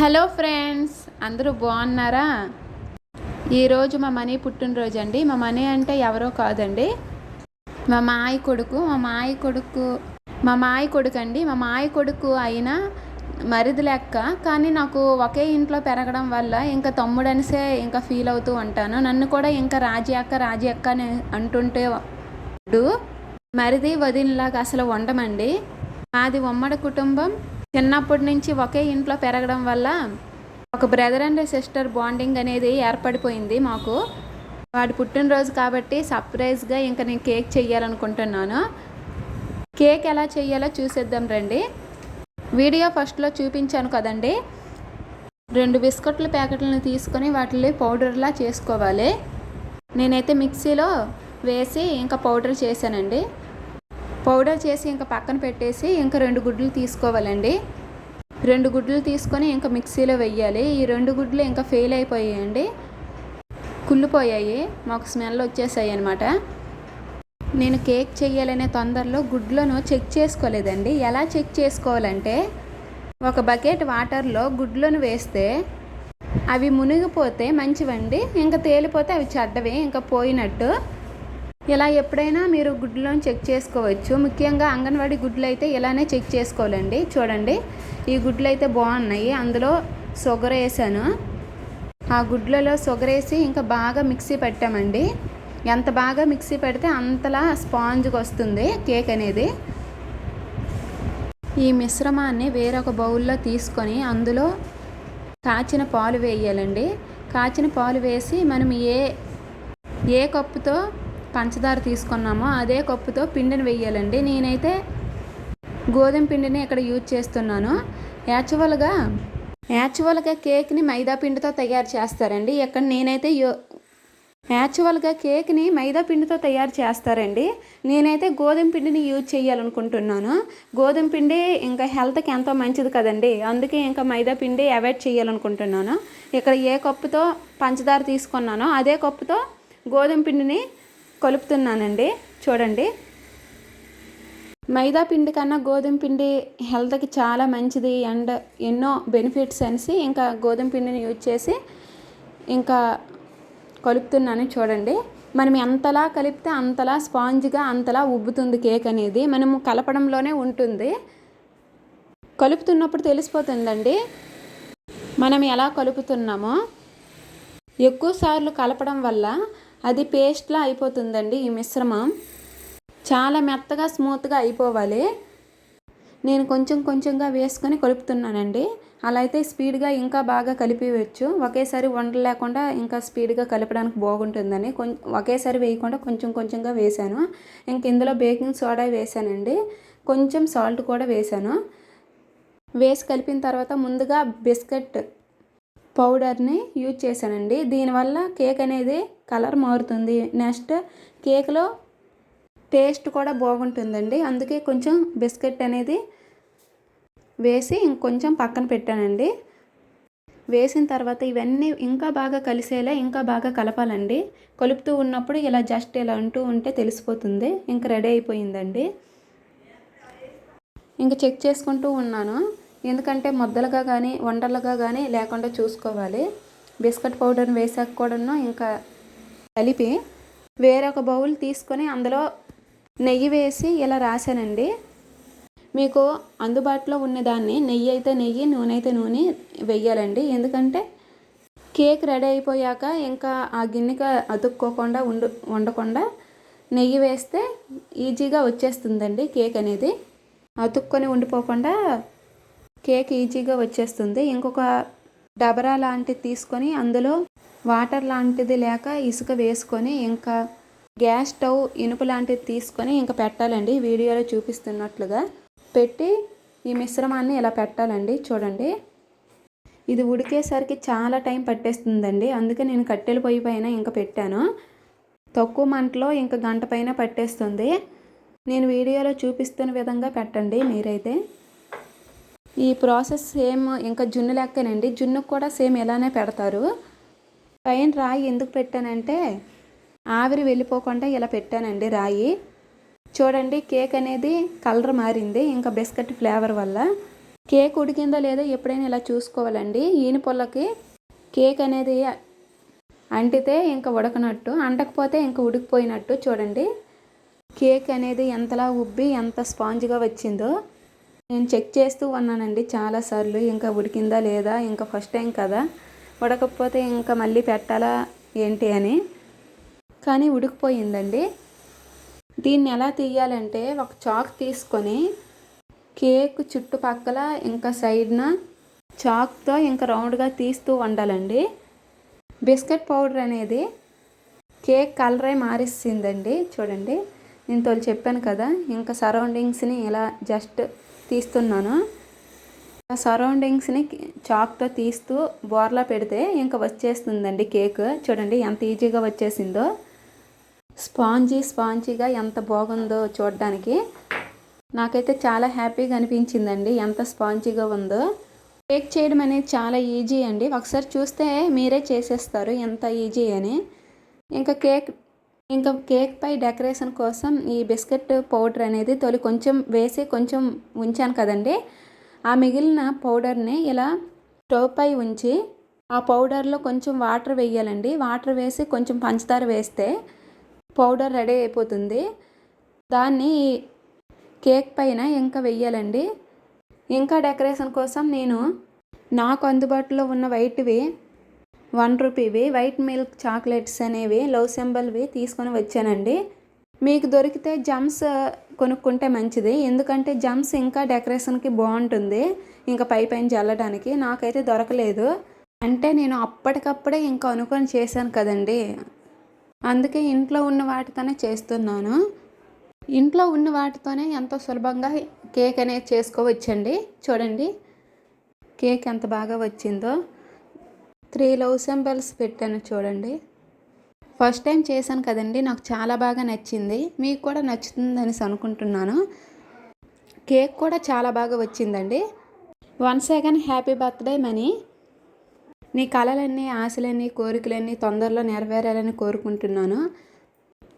Hello friends అందరూ బాగున్నారా? ఈరోజు మా మనీ పుట్టినరోజు అండి మా మనీ అంటే ఎవరో కాదండి. మా మాయ కొడుకు మా మాయ కొడుకు మా మాయ కొడుకు అండి మా మాయ కొడుకు అయినా మరిది లెక్క. కానీ నాకు ఒకే ఇంట్లో పెరగడం వల్ల ఇంకా తమ్ముడనిసే ఇంకా ఫీల్ అవుతూ ఉంటాను. నన్ను కూడా ఇంకా రాజీ అక్క రాజీ అక్క అని అంటుంటే మరిది వదినలాగా అసలు ఉండమండి మాది ఉమ్మడి కుటుంబం. చిన్నప్పటి నుంచి ఒకే ఇంట్లో పెరగడం వల్ల ఒక బ్రదర్ అండ్ సిస్టర్ బాండింగ్ అనేది ఏర్పడిపోయింది మాకు. వాడి పుట్టినరోజు కాబట్టి సర్ప్రైజ్గా ఇంకా నేను కేక్ చెయ్యాలనుకుంటున్నాను. కేక్ ఎలా చేయాలో చూసేద్దాం రండి. వీడియో ఫస్ట్లో చూపించాను కదండి. రెండు బిస్కెట్ల ప్యాకెట్లను తీసుకొని వాటిని పౌడర్లా చేసుకోవాలి. నేనైతే మిక్సీలో వేసి ఇంకా పౌడర్ చేశానండి. పౌడర్ చేసి ఇంకా పక్కన పెట్టేసి ఇంకా రెండు గుడ్లు తీసుకోవాలండి. రెండు గుడ్లు తీసుకొని ఇంకా మిక్సీలో వెయ్యాలి. ఈ రెండు గుడ్లు ఇంకా ఫెయిల్ అయిపోయాయండి. కుళ్ళిపోయాయి. మాకు స్మెల్ వచ్చేసాయి అనమాట నేను కేక్ చేయాలనే తొందరలో గుడ్లను చెక్ చేసుకోలేదండి. ఎలా చెక్ చేసుకోవాలంటే ఒక బకెట్ వాటర్లో గుడ్లను వేస్తే అవి మునిగిపోతే మంచివండి. ఇంకా తేలిపోతే అవి చెడ్డవి. ఇంకా పోయినట్టు ఇలా ఎప్పుడైనా మీరు గుడ్లను చెక్ చేసుకోవచ్చు. ముఖ్యంగా అంగన్వాడీ గుడ్లు అయితే ఇలానే చెక్ చేసుకోవాలండి. చూడండి ఈ గుడ్లు అయితే బాగున్నాయి. అందులో షుగర్ వేసాను. ఆ గుడ్లలో షుగర్ వేసి ఇంకా బాగా మిక్సీ పెట్టామండి. ఎంత బాగా మిక్సీ పెడితే అంతలా స్పాంజ్గా వస్తుంది కేక్ అనేది. ఈ మిశ్రమాన్ని వేరొక బౌల్లో తీసుకొని అందులో కాచిన పాలు వేయాలండి. కాచిన పాలు వేసి మనం ఏ ఏ కప్పుతో పంచదార తీసుకున్నామో అదే కప్పుతో పిండిని వేయాలండి నేనైతే గోధుమ పిండిని ఇక్కడ యూజ్ చేస్తున్నాను. యాక్చువల్గా యాక్చువల్గా కేక్ని మైదా పిండితో తయారు చేస్తారండి. ఇక్కడ నేనైతే యో యాక్చువల్గా కేక్ని మైదా పిండితో తయారు చేస్తారండి. నేనైతే గోధుమ పిండిని యూజ్ చేయాలనుకుంటున్నాను. గోధుమ పిండి ఇంకా హెల్త్కి ఎంతో మంచిది కదండి. అందుకే ఇంకా మైదా పిండి అవాయిడ్ చేయాలనుకుంటున్నాను. ఇక్కడ ఏ కప్పుతో పంచదార తీసుకున్నానో అదే కప్పుతో గోధుమ పిండిని కలుపుతున్నానండి. చూడండి. మైదా పిండి కన్నా గోధుమ పిండి హెల్త్కి చాలా మంచిది అండ్ ఎన్నో బెనిఫిట్స్ అనేసి ఇంకా గోధుమ పిండిని యూజ్ చేసి ఇంకా కలుపుతున్నాను చూడండి. మనం ఎంతలా కలిపితే అంతలా స్పాంజ్గా అంతలా ఉబ్బుతుంది కేక్ అనేది మనము కలపడంలోనే ఉంటుంది. కలుపుతున్నప్పుడు తెలిసిపోతుందండి. మనం ఎలా కలుపుతున్నామో? ఎక్కువ సార్లు కలపడం వల్ల అది పేస్ట్లా అయిపోతుందండి ఈ మిశ్రమం. చాలా మెత్తగా స్మూత్గా అయిపోవాలి. నేను కొంచెం కొంచెంగా వేసుకొని కలుపుతున్నానండి. అలా అయితే స్పీడ్గా ఇంకా బాగా కలిపివచ్చు. ఒకేసారి వండ లేకుండా ఇంకా స్పీడ్గా కలపడానికి బాగుంటుందని కొంచెం ఒకేసారి వేయకుండా కొంచెం కొంచెంగా వేశాను. ఇంక ఇందులో బేకింగ్ సోడా వేశానండి. కొంచెం సాల్ట్ కూడా వేశాను. వేసి కలిపిన తర్వాత ముందుగా బిస్కెట్ పౌడర్ని యూజ్ చేశానండి. దీనివల్ల కేక్ అనేది కలర్ మారుతుంది. నెక్స్ట్ కేక్లో టేస్ట్ కూడా బాగుంటుందండి. అందుకే కొంచెం బిస్కెట్ అనేది వేసి ఇంకొంచెం పక్కన పెట్టానండి. వేసిన తర్వాత ఇవన్నీ ఇంకా బాగా కలిసేలా ఇంకా బాగా కలపాలండి. కలుపుతూ ఉన్నప్పుడు ఇలా జస్ట్ ఇలా అంటూ ఉంటే తెలిసిపోతుంది. ఇంకా రెడీ అయిపోయిందండి. ఇంకా చెక్ చేసుకుంటూ ఉన్నాను. ఎందుకంటే ముద్దలుగా కానీ వండలుగా కానీ లేకుండా చూసుకోవాలి. బిస్కెట్ పౌడర్ని వేసాక కూడాను ఇంకా కలిపి వేరొక బౌల్ తీసుకొని అందులో నెయ్యి వేసి ఇలా రాశానండి. మీకు అందుబాటులో ఉన్నదాన్ని నెయ్యి అయితే నెయ్యి నూనె అయితే నూనె వెయ్యాలండి. ఎందుకంటే కేక్ రెడీ అయిపోయాక ఇంకా ఆ గిన్నెకి అతుక్కోకుండా ఉండు వండకుండా నెయ్యి వేస్తే ఈజీగా వచ్చేస్తుందండి కేక్ అనేది. అతుక్కొని ఉండిపోకుండా కేక్ ఈజీగా వచ్చేస్తుంది. ఇంకొక డబరా లాంటిది తీసుకొని అందులో వాటర్ లాంటిది లేక ఇసుక వేసుకొని ఇంకా గ్యాస్ స్టవ్ ఇనుప లాంటిది తీసుకొని ఇంకా పెట్టాలండి. వీడియోలో చూపిస్తున్నట్లుగా పెట్టి ఈ మిశ్రమాన్ని ఇలా పెట్టాలండి. చూడండి. ఇది ఉడికేసరికి చాలా టైం పట్టేస్తుందండి. అందుకే నేను కట్టెల పొయ్యి పైన ఇంకా పెట్టాను. తక్కువ మంటలో ఇంకా గంట పైన పట్టేస్తుంది. నేను వీడియోలో చూపిస్తున్న విధంగా పెట్టండి మీరైతే. ఈ ప్రాసెస్ సేమ్ ఇంకా జున్ను లెక్కనండి. జున్నుకు కూడా సేమ్ ఇలానే పెడతారు. పైన రాయి ఎందుకు పెట్టానంటే ఆవిరి వెళ్ళిపోకుండా ఇలా పెట్టానండి రాయి. చూడండి కేక్ అనేది కలర్ మారింది. ఇంకా బిస్కెట్ ఫ్లేవర్ వల్ల కేక్ ఉడికిందో లేదో ఎప్పుడైనా ఇలా చూసుకోవాలండి. ఈని పొల్లకి కేక్ అనేది అంటితే ఇంకా ఉడకనట్టు అంటకపోతే ఇంకా ఉడికిపోయినట్టు చూడండి. కేక్ అనేది ఎంతలా ఉబ్బి ఎంత స్పాంజ్గా వచ్చిందో. నేను చెక్ చేస్తూ ఉన్నానండి చాలాసార్లు ఇంకా ఉడికిందా లేదా? ఇంకా ఫస్ట్ టైం కదా? ఉడకపోతే ఇంకా మళ్ళీ పెట్టాలా ఏంటి అని. కానీ ఉడికిపోయిందండి. దీన్ని ఎలా తీయాలంటే ఒక చాక్ తీసుకొని కేక్ చుట్టుపక్కల ఇంకా సైడ్న చాక్తో ఇంకా రౌండ్గా తీస్తూ ఉండాలండి బిస్కెట్ పౌడర్ అనేది కేక్ కలరే మారిస్తుందండి చూడండి నేను తోలు చెప్పాను కదా ఇంకా సరౌండింగ్స్ని ఇలా జస్ట్ తీస్తున్నాను. సరౌండింగ్స్ని చాక్తో తీస్తూ బోర్లా పెడితే ఇంకా వచ్చేస్తుందండి కేక్. చూడండి ఎంత ఈజీగా వచ్చేసిందో. స్పాంజీ స్పాంజీగా ఎంత బాగుందో చూడడానికి. నాకైతే చాలా హ్యాపీగా అనిపించిందండి ఎంత స్పాంజీగా ఉందో. కేక్ చేయడం అనేది చాలా ఈజీ అండి. ఒకసారి చూస్తే మీరే చేసేస్తారు ఎంత ఈజీ అని. ఇంకా కేక్ ఇంకా కేక్ పై డెకరేషన్ కోసం ఈ బిస్కెట్ పౌడర్ అనేది తొలి కొంచెం వేసి కొంచెం ఉంచాను కదండి. ఆ మిగిలిన పౌడర్ని ఇలా స్టవ్ పై ఉంచి ఆ పౌడర్లో కొంచెం వాటర్ వేయాలండి. వాటర్ వేసి కొంచెం పంచదార వేస్తే పౌడర్ రెడీ అయిపోతుంది. దాన్ని కేక్ పైన ఇంకా వెయ్యాలండి ఇంకా డెకరేషన్ కోసం నేను నాకు అందుబాటులో ఉన్న వైట్వి వన్ రూపీవి వైట్ మిల్క్ చాక్లెట్స్ అనేవి లవ్ సింబల్వి తీసుకొని వచ్చానండి. మీకు దొరికితే జమ్స్ కొనుక్కుంటే మంచిది. ఎందుకంటే జమ్స్ ఇంకా డెకరేషన్కి బాగుంటుంది. ఇంకా పై పైన చల్లడానికి నాకైతే దొరకలేదు. అంటే నేను అప్పటికప్పుడే ఇంకా అనుకొని చేశాను కదండి. అందుకే ఇంట్లో ఉన్న వాటితోనే చేస్తున్నాను. ఇంట్లో ఉన్న వాటితోనే ఎంతో సులభంగా కేక్ అనేది చేసుకోవచ్చండి. చూడండి కేక్ ఎంత బాగా వచ్చిందో. త్రీ లవ్ సింబల్స్ పెట్టాను చూడండి. ఫస్ట్ టైం చేశాను కదండి నాకు చాలా బాగా నచ్చింది. మీకు కూడా నచ్చుతుందని అనుకుంటున్నాను. కేక్ కూడా చాలా బాగా వచ్చిందండి. One second happy birthday Mani. నీ కళలన్నీ ఆశలన్నీ కోరికలన్నీ తొందరలో నెరవేరాలని కోరుకుంటున్నాను.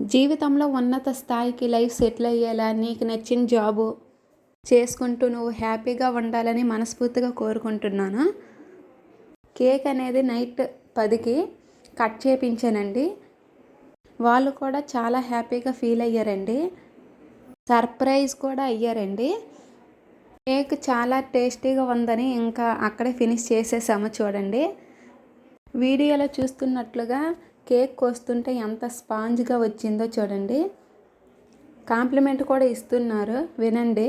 జీవితంలో ఉన్నత స్థాయికి లైఫ్ సెటిల్ అయ్యేలా నీకు నచ్చిన జాబు చేసుకుంటూ నువ్వు హ్యాపీగా ఉండాలని మనస్ఫూర్తిగా కోరుకుంటున్నాను. కేక్ అనేది నైట్ పదికి కట్ చేపించానండి. వాళ్ళు కూడా చాలా హ్యాపీగా ఫీల్ అయ్యారండి. సర్ప్రైజ్ కూడా అయ్యారండి. కేక్ చాలా టేస్టీగా ఉందని ఇంకా అక్కడే ఫినిష్ చేసేసాము చూడండి. వీడియోలో చూస్తున్నట్లుగా కేక్ కోస్తుంటే ఎంత స్పాంజ్గా వచ్చిందో చూడండి. కాంప్లిమెంట్ కూడా ఇస్తున్నారు. వినండి.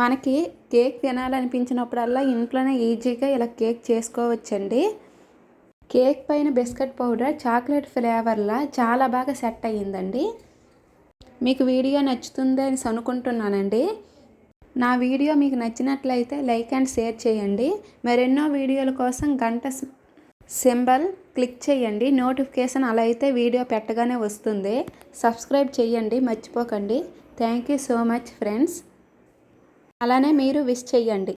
మనకి కేక్ తినాలనిపించినప్పుడల్లా ఇంట్లోనే ఈజీగా ఇలా కేక్ చేసుకోవచ్చండి. కేక్ పైన బిస్కెట్ పౌడర్ చాక్లెట్ ఫ్లేవర్లా చాలా బాగా సెట్ అయ్యిందండి. మీకు వీడియో నచ్చుతుందని అనుకుంటున్నానండి. నా వీడియో మీకు నచ్చినట్లయితే లైక్ అండ్ షేర్ చేయండి. మరెన్నో వీడియోల కోసం గంట సింబల్ క్లిక్ చేయండి. నోటిఫికేషన్ అలా అయితే వీడియో పెట్టగానే వస్తుంది. సబ్స్క్రైబ్ చేయండి మర్చిపోకండి. Thank you so much friends. అలానే మీరు విష్ చేయండి